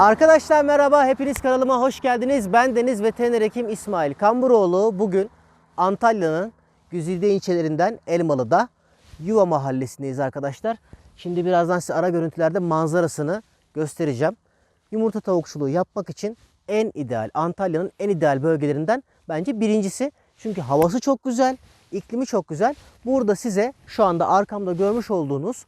Arkadaşlar merhaba, hepiniz kanalıma hoş geldiniz. Ben Deniz Veteriner Hekim İsmail Kamburoğlu. Bugün Antalya'nın güzide ilçelerinden Elmalı'da Yuva Mahallesi'ndeyiz arkadaşlar. Şimdi birazdan size ara görüntülerde manzarasını göstereceğim. Yumurta tavukçuluğu yapmak için en ideal, Antalya'nın en ideal bölgelerinden bence birincisi. Çünkü havası çok güzel, iklimi çok güzel. Burada size şu anda arkamda görmüş olduğunuz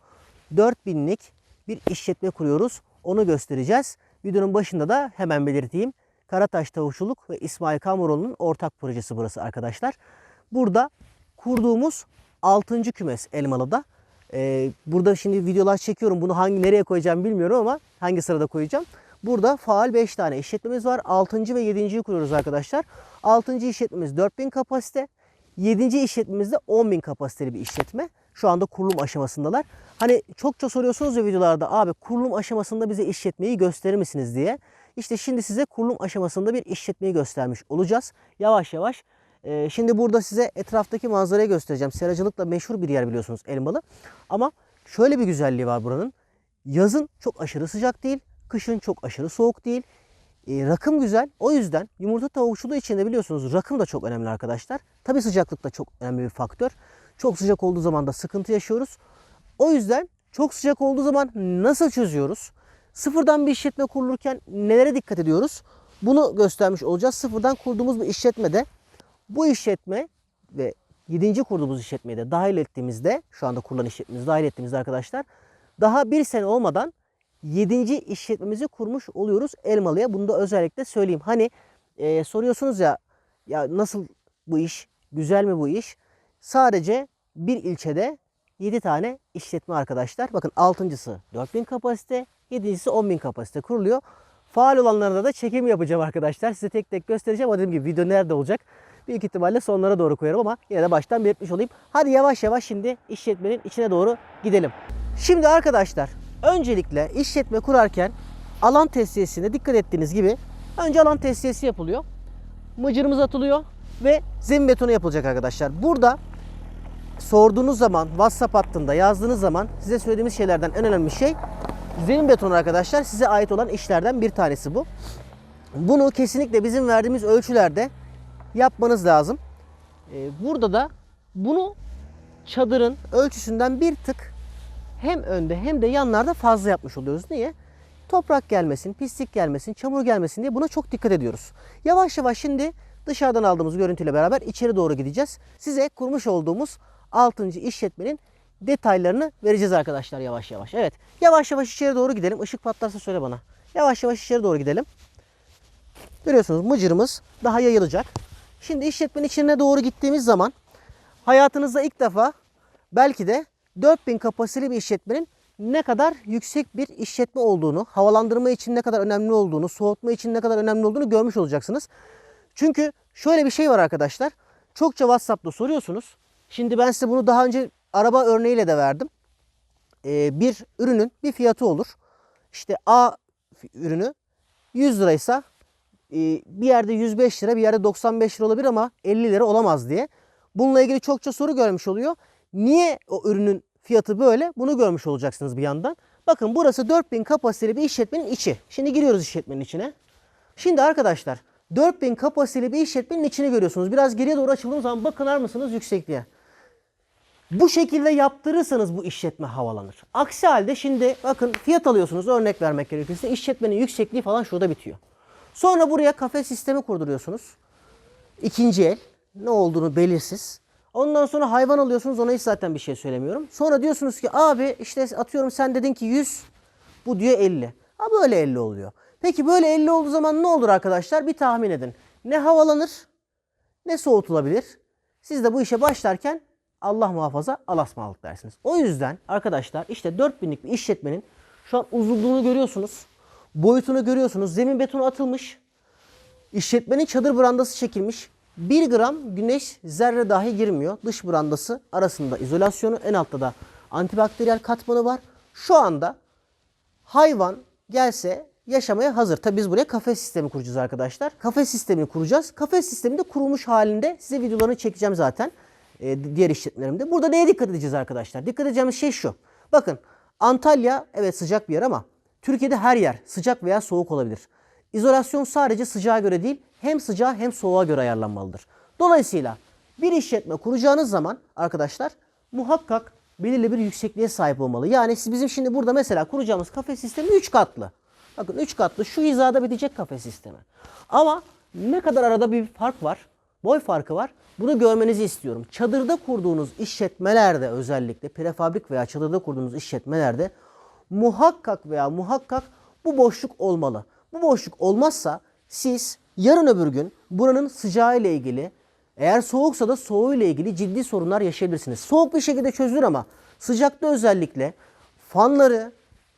4000'lik bir işletme kuruyoruz. Onu göstereceğiz. Videonun başında da hemen belirteyim. Karataş Tavukçuluk ve İsmail Kamuroğlu'nun ortak projesi burası arkadaşlar. Burada kurduğumuz 6. kümes Elmalı'da. Ee, burada şimdi videolar çekiyorum. Bunu hangi nereye koyacağım bilmiyorum ama hangi sırada koyacağım. Burada faal 5 tane işletmemiz var. 6. ve 7.yi kuruyoruz arkadaşlar. 6. işletmemiz 4000 kapasite. 7. işletmemiz de 10.000 kapasiteli bir işletme. Şu anda kurulum aşamasındalar. Hani çokça soruyorsunuz ya videolarda abi kurulum aşamasında bize işletmeyi gösterir misiniz diye. İşte şimdi size kurulum aşamasında bir işletmeyi göstermiş olacağız. Yavaş yavaş. Ee, şimdi burada size etraftaki manzarayı göstereceğim. Seracılıkla meşhur bir yer biliyorsunuz Elmalı. Ama şöyle bir güzelliği var buranın. Yazın çok aşırı sıcak değil. Kışın çok aşırı soğuk değil. E, rakım güzel. O yüzden yumurta tavukçuluğu için de biliyorsunuz rakım da çok önemli arkadaşlar. Tabi sıcaklık da çok önemli bir faktör. Çok sıcak olduğu zaman da sıkıntı yaşıyoruz. O yüzden çok sıcak olduğu zaman nasıl çözüyoruz? Sıfırdan bir işletme kurulurken nelere dikkat ediyoruz? Bunu göstermiş olacağız. Sıfırdan kurduğumuz bir işletmede bu işletme ve 7. kurduğumuz işletmeyi de dahil ettiğimizde şu anda kurulan işletmemizi dahil ettiğimizde arkadaşlar daha bir sene olmadan 7. işletmemizi kurmuş oluyoruz Elmalı'ya. Bunu da özellikle söyleyeyim. Hani e, soruyorsunuz ya ya nasıl bu iş? Güzel mi bu iş? Sadece bir ilçede 7 tane işletme arkadaşlar. Bakın altıncısı 4000 kapasite, yedincisi 10.000 kapasite kuruluyor. Faal olanlarına da çekim yapacağım arkadaşlar. Size tek tek göstereceğim. Ama dediğim gibi video nerede olacak? Büyük ihtimalle sonlara doğru koyarım ama yine de baştan belirtmiş olayım. Hadi yavaş yavaş şimdi işletmenin içine doğru gidelim. Şimdi arkadaşlar öncelikle işletme kurarken alan tesisine dikkat ettiğiniz gibi önce alan tesisi yapılıyor. Mıcırımız atılıyor ve zemin betonu yapılacak arkadaşlar. Burada sorduğunuz zaman WhatsApp hattında yazdığınız zaman size söylediğimiz şeylerden en önemli şey zemin betonu arkadaşlar size ait olan işlerden bir tanesi bu. Bunu kesinlikle bizim verdiğimiz ölçülerde yapmanız lazım. Ee, Burada da bunu çadırın ölçüsünden bir tık hem önde hem de yanlarda fazla yapmış oluyoruz. Niye? Toprak gelmesin, pislik gelmesin, çamur gelmesin diye buna çok dikkat ediyoruz. Yavaş yavaş şimdi dışarıdan aldığımız görüntüyle beraber içeri doğru gideceğiz. Size kurmuş olduğumuz 6. işletmenin detaylarını vereceğiz arkadaşlar yavaş yavaş. Evet yavaş yavaş içeri doğru gidelim. Işık patlarsa söyle bana. Yavaş yavaş içeri doğru gidelim. Görüyorsunuz mıcırımız daha yayılacak. Şimdi işletmenin içine doğru gittiğimiz zaman hayatınızda ilk defa belki de 4000 kapasiteli bir işletmenin ne kadar yüksek bir işletme olduğunu, havalandırma için ne kadar önemli olduğunu, soğutma için ne kadar önemli olduğunu görmüş olacaksınız. Çünkü şöyle bir şey var arkadaşlar. Çokça WhatsApp'ta soruyorsunuz. Şimdi ben size bunu daha önce araba örneğiyle de verdim. Ee, bir ürünün bir fiyatı olur. İşte A ürünü 100 liraysa e, bir yerde 105 lira bir yerde 95 lira olabilir ama 50 lira olamaz diye. Bununla ilgili çokça soru görmüş oluyor. Niye o ürünün fiyatı böyle? Bunu görmüş olacaksınız bir yandan. Bakın burası 4000 kapasiteli bir işletmenin içi. Şimdi giriyoruz işletmenin içine. Şimdi arkadaşlar 4000 kapasiteli bir işletmenin içini görüyorsunuz. Biraz geriye doğru açıldığımız zaman bakınar mısınız yüksekliğe? Bu şekilde yaptırırsanız bu işletme havalanır. Aksi halde şimdi bakın fiyat alıyorsunuz örnek vermek gerekirse işletmenin yüksekliği falan şurada bitiyor. Sonra buraya kafe sistemi kurduruyorsunuz. İkinci el ne olduğunu belirsiz. Ondan sonra hayvan alıyorsunuz ona hiç zaten bir şey söylemiyorum. Sonra diyorsunuz ki abi işte atıyorum sen dedin ki 100 bu diyor 50. Ha böyle 50 oluyor. Peki böyle 50 olduğu zaman ne olur arkadaşlar? Bir tahmin edin. Ne havalanır ne soğutulabilir. Siz de bu işe başlarken Allah muhafaza alasmalık dersiniz. O yüzden arkadaşlar işte 4000'lik bir işletmenin şu an uzunluğunu görüyorsunuz. Boyutunu görüyorsunuz. Zemin betonu atılmış. İşletmenin çadır brandası çekilmiş. 1 gram güneş zerre dahi girmiyor. Dış brandası arasında izolasyonu en altta da antibakteriyel katmanı var. Şu anda hayvan gelse yaşamaya hazır. Tabi biz buraya kafes sistemi kuracağız arkadaşlar. Kafes sistemini kuracağız. Kafes sistemi de kurulmuş halinde size videolarını çekeceğim zaten. Ee, diğer işletmelerimde. Burada neye dikkat edeceğiz arkadaşlar? Dikkat edeceğimiz şey şu. Bakın Antalya evet sıcak bir yer ama Türkiye'de her yer sıcak veya soğuk olabilir. İzolasyon sadece sıcağa göre değil hem sıcağa hem soğuğa göre ayarlanmalıdır. Dolayısıyla bir işletme kuracağınız zaman arkadaşlar muhakkak belirli bir yüksekliğe sahip olmalı. Yani siz bizim şimdi burada mesela kuracağımız kafe sistemi 3 katlı. Bakın 3 katlı şu hizada bitecek kafe sistemi. Ama ne kadar arada bir fark var? Boy farkı var. Bunu görmenizi istiyorum. Çadırda kurduğunuz işletmelerde özellikle prefabrik veya çadırda kurduğunuz işletmelerde muhakkak veya muhakkak bu boşluk olmalı. Bu boşluk olmazsa siz yarın öbür gün buranın sıcağı ile ilgili eğer soğuksa da soğuğu ile ilgili ciddi sorunlar yaşayabilirsiniz. Soğuk bir şekilde çözülür ama sıcakta özellikle fanları,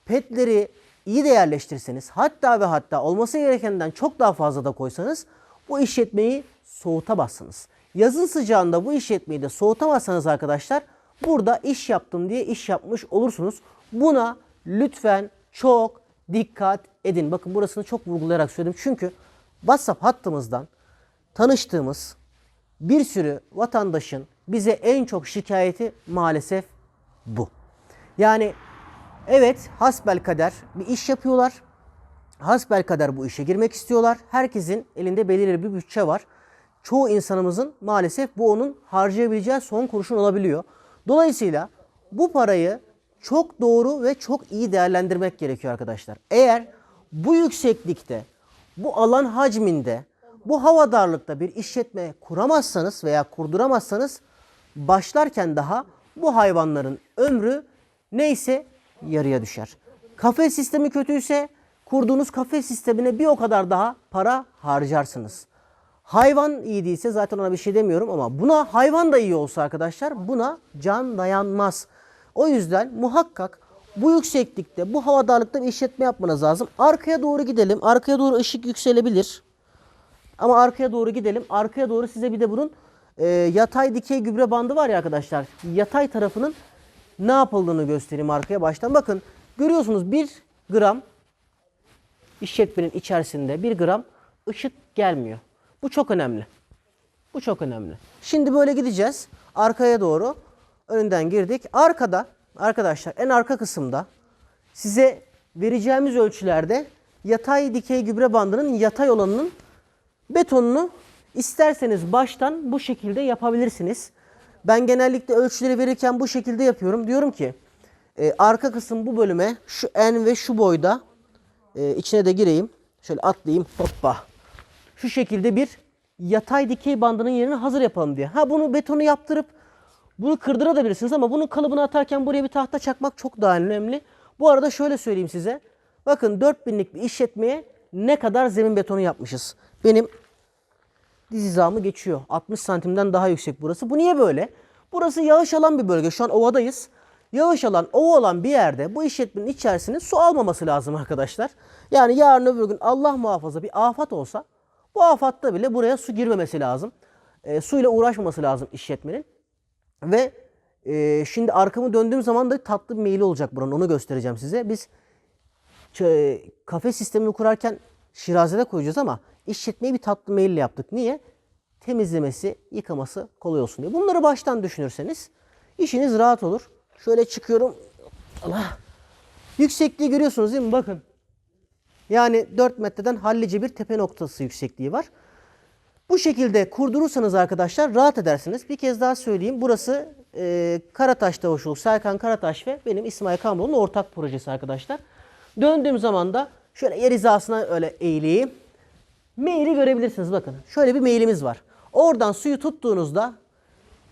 petleri iyi de yerleştirirseniz hatta ve hatta olması gerekenden çok daha fazla da koysanız bu işletmeyi soğutamazsınız. Yazın sıcağında bu işletmeyi de soğutamazsanız arkadaşlar burada iş yaptım diye iş yapmış olursunuz. Buna lütfen çok dikkat edin. Bakın burasını çok vurgulayarak söyledim. Çünkü WhatsApp hattımızdan tanıştığımız bir sürü vatandaşın bize en çok şikayeti maalesef bu. Yani evet hasbel kader bir iş yapıyorlar. Hasbel kader bu işe girmek istiyorlar. Herkesin elinde belirli bir bütçe var. Çoğu insanımızın maalesef bu onun harcayabileceği son kurşun olabiliyor. Dolayısıyla bu parayı çok doğru ve çok iyi değerlendirmek gerekiyor arkadaşlar. Eğer bu yükseklikte, bu alan hacminde, bu hava darlıkta bir işletme kuramazsanız veya kurduramazsanız başlarken daha bu hayvanların ömrü neyse yarıya düşer. Kafe sistemi kötüyse kurduğunuz kafe sistemine bir o kadar daha para harcarsınız. Hayvan iyi değilse zaten ona bir şey demiyorum ama buna hayvan da iyi olsa arkadaşlar buna can dayanmaz. O yüzden muhakkak bu yükseklikte, bu hava darlıkta bir işletme yapmanız lazım. Arkaya doğru gidelim. Arkaya doğru ışık yükselebilir. Ama arkaya doğru gidelim. Arkaya doğru size bir de bunun e, yatay dikey gübre bandı var ya arkadaşlar. Yatay tarafının ne yapıldığını göstereyim arkaya baştan. Bakın görüyorsunuz 1 gram işletmenin içerisinde 1 gram ışık gelmiyor. Bu çok önemli. Bu çok önemli. Şimdi böyle gideceğiz. Arkaya doğru. Önünden girdik. Arkada arkadaşlar en arka kısımda size vereceğimiz ölçülerde yatay dikey gübre bandının yatay olanının betonunu isterseniz baştan bu şekilde yapabilirsiniz. Ben genellikle ölçüleri verirken bu şekilde yapıyorum. Diyorum ki e, arka kısım bu bölüme şu en ve şu boyda e, içine de gireyim. Şöyle atlayayım. Hoppa. Şu şekilde bir yatay dikey bandının yerini hazır yapalım diye. Ha bunu betonu yaptırıp bunu kırdırabilirsiniz ama bunun kalıbını atarken buraya bir tahta çakmak çok daha önemli. Bu arada şöyle söyleyeyim size. Bakın 4000'lik bir işletmeye ne kadar zemin betonu yapmışız. Benim diz hizamı geçiyor. 60 santimden daha yüksek burası. Bu niye böyle? Burası yağış alan bir bölge. Şu an ovadayız. Yağış alan, ova olan bir yerde bu işletmenin içerisine su almaması lazım arkadaşlar. Yani yarın öbür gün Allah muhafaza bir afat olsa bu afatta bile buraya su girmemesi lazım. E, suyla uğraşmaması lazım işletmenin. Ve e, şimdi arkamı döndüğüm zaman da tatlı bir meyili olacak buranın. Onu göstereceğim size. Biz kafe sistemini kurarken şirazede koyacağız ama işletmeyi bir tatlı meyille yaptık. Niye? Temizlemesi, yıkaması kolay olsun diye. Bunları baştan düşünürseniz işiniz rahat olur. Şöyle çıkıyorum. Allah. Yüksekliği görüyorsunuz değil mi? Bakın. Yani 4 metreden hallice bir tepe noktası yüksekliği var. Bu şekilde kurdurursanız arkadaşlar rahat edersiniz. Bir kez daha söyleyeyim. Burası e, Karataş Davuşoğlu, Serkan Karataş ve benim İsmail Kamroğlu'nun ortak projesi arkadaşlar. Döndüğüm zaman da şöyle yer hizasına öyle eğileyim. Maili görebilirsiniz bakın. Şöyle bir mailimiz var. Oradan suyu tuttuğunuzda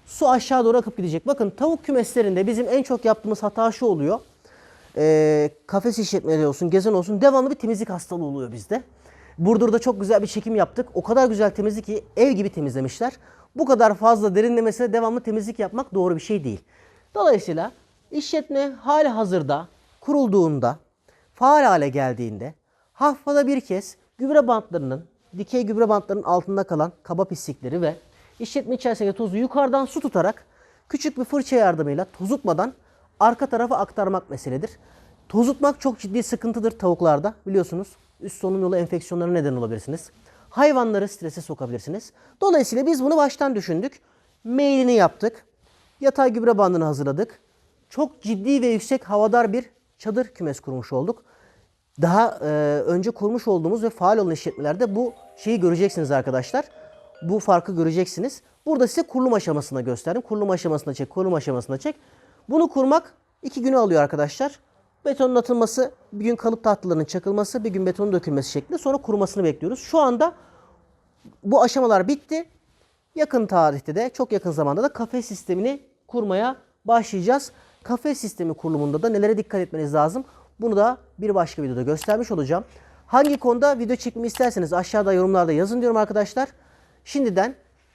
su aşağı doğru akıp gidecek. Bakın tavuk kümeslerinde bizim en çok yaptığımız hata şu oluyor. Ee, kafes işletmeleri olsun, gezen olsun devamlı bir temizlik hastalığı oluyor bizde. Burdur'da çok güzel bir çekim yaptık. O kadar güzel temizlik ki ev gibi temizlemişler. Bu kadar fazla derinlemesine devamlı temizlik yapmak doğru bir şey değil. Dolayısıyla işletme hali hazırda kurulduğunda, faal hale geldiğinde haftada bir kez gübre bantlarının, dikey gübre bantlarının altında kalan kaba pislikleri ve işletme içerisindeki tozu yukarıdan su tutarak küçük bir fırça yardımıyla tozutmadan arka tarafa aktarmak meseledir. Tozutmak çok ciddi sıkıntıdır tavuklarda biliyorsunuz. Üst solunum yolu enfeksiyonlarına neden olabilirsiniz. Hayvanları strese sokabilirsiniz. Dolayısıyla biz bunu baştan düşündük. Mailini yaptık. Yatay gübre bandını hazırladık. Çok ciddi ve yüksek havadar bir çadır kümes kurmuş olduk. Daha e, önce kurmuş olduğumuz ve faal olan işletmelerde bu şeyi göreceksiniz arkadaşlar. Bu farkı göreceksiniz. Burada size kurulum aşamasını gösterdim. Kurulum aşamasına çek, kurulum aşamasına çek. Bunu kurmak iki günü alıyor arkadaşlar. Betonun atılması, bir gün kalıp tahtalarının çakılması, bir gün betonun dökülmesi şeklinde sonra kurumasını bekliyoruz. Şu anda bu aşamalar bitti. Yakın tarihte de çok yakın zamanda da kafes sistemini kurmaya başlayacağız. Kafes sistemi kurulumunda da nelere dikkat etmeniz lazım? Bunu da bir başka videoda göstermiş olacağım. Hangi konuda video çekmemi isterseniz aşağıda yorumlarda yazın diyorum arkadaşlar. Şimdiden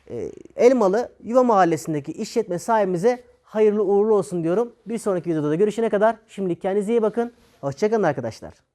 e, Elmalı Yuva Mahallesi'ndeki işletme sahibimize hayırlı uğurlu olsun diyorum. Bir sonraki videoda da görüşene kadar şimdilik kendinize iyi bakın. Hoşçakalın arkadaşlar.